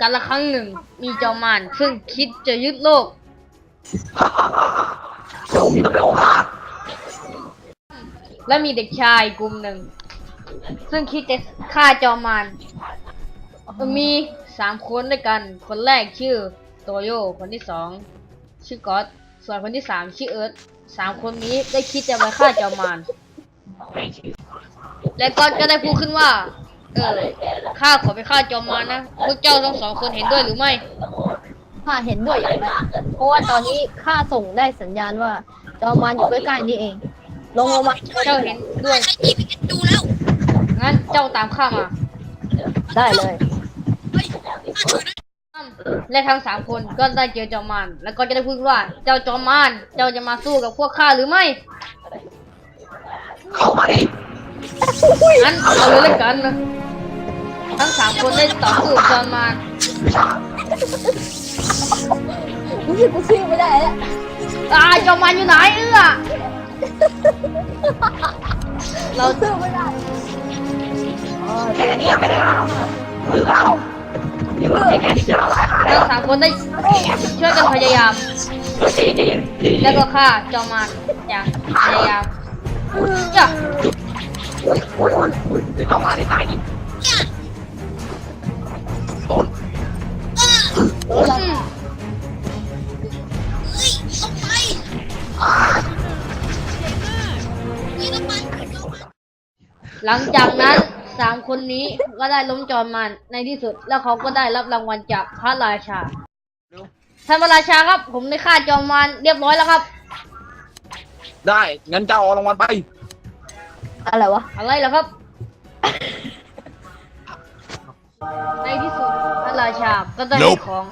การละครั้งหนึ่งมีจอมมารซึ่งคิดจะยึดโลกและมีเด็กชายกลุ่มหนึ่ง ซึ่งคิดจะฆ่าจอมมารมีสามคนด้วยกัน คนแรกชื่อโตโยคนที่สองชื่อก๊อตส่วนคนที่สามชื่อเอิร์ธสามคนนี้ได้คิดจะไปฆ่าจอมมารและก๊อตก็ได้พูดขึ้นว่า เออข้าขอไปฆ่าจอมมารนะพวกเจ้าทั้งสองคนเห็นด้วยหรือไม่ ข้าเห็นด้วยอย่างนั้นเพราะว่าตอนนี้ข้าส่งได้สัญญาณว่า จอมมารอยู่ใกล้ๆนี่เอง ลงลงมาเจ้าเห็นด้วย ใช้จีพีเอสดูแล้วงั้นเจ้าตามข้ามาได้เลยเฮ้ยข้าช่วยนะและทั้งสามคนก็ได้เจอจอมมารแล้วก็จะได้พูดว่า เจ้าจอมมารเจ้าจะมาสู้กับพวกข้าหรือไม่งั้ นเอาเลยละกันนะทั้งสามคนได้ต่อสู้กับจอมมารรู้สึกกูชื่อไม่ได้แล้วอ่าจอมมารอยู่ไหนเอื้อเราชื่อไม่ได้อ๋อทั้งสามคนได้ช่วยกันพยายาม แล้วก็ฆ่าจอมมารอย่างพยายามจ้ะ อะไรอืมเฮ้ยต้องไปนี่ต้องมันขึ้นเข้ามาหลังจากนั้นสามคนนี้ก็ได้ล้มจอมมารในที่สุด แล้วเขาก็ได้รับรางวัลจากพระราชาท่านพระราชาครับ ผมได้ฆ่าจอมมารเรียบร้อยแล้วครับ ได้งั้นเจ้าเอารางวัลไป อะไรวะ อะไรเหรอครับ ในที่สุดพระราชาก็ได้ให้ของ